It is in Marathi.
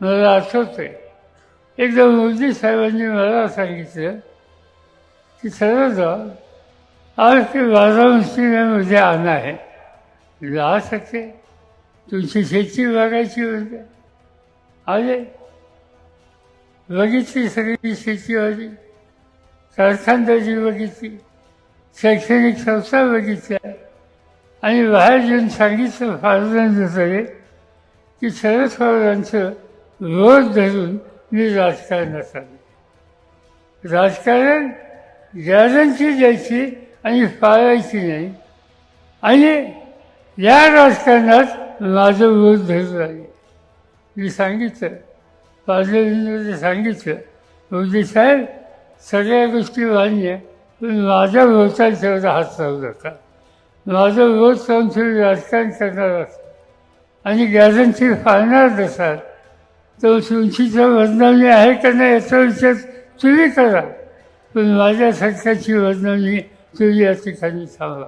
मला आठवतंय एकदा मोदी साहेबांनी मला सांगितलं की सरोजा आज ते बारह मस्ती में मुझे आना सकते तुमची शेती बघायची होती. आले. बघितली सगळी शेतीवाली कारखानदारी बघितली. शैक्षणिक संस्था बघितल्या. आणि बाहेर येऊन सांगितलं फारदान सगळे की शरद पवारांचं रोज धरून मी राजकारणात आले राजकारण गॅरंटी द्यायची आणि पाळायची नाही. आणि या राजकारणात माझं रोज धरून आले मी सांगितलं पार्लमेंटमध्ये सांगितलं मोदी साहेब सगळ्या गोष्टी मान्य पण माझ्या भोवताल हात लावू नका. माझं रोज जाऊन तुम्ही राजकारण करणार असाल आणि गॅरंटी पाळणार नसाल तर तुमचीचं बदनामी आहे का नाही याचा विचार तुम्ही करा. पण माझ्यासारख्याची सरकारची बदनामी तुम्ही या ठिकाणी थांबा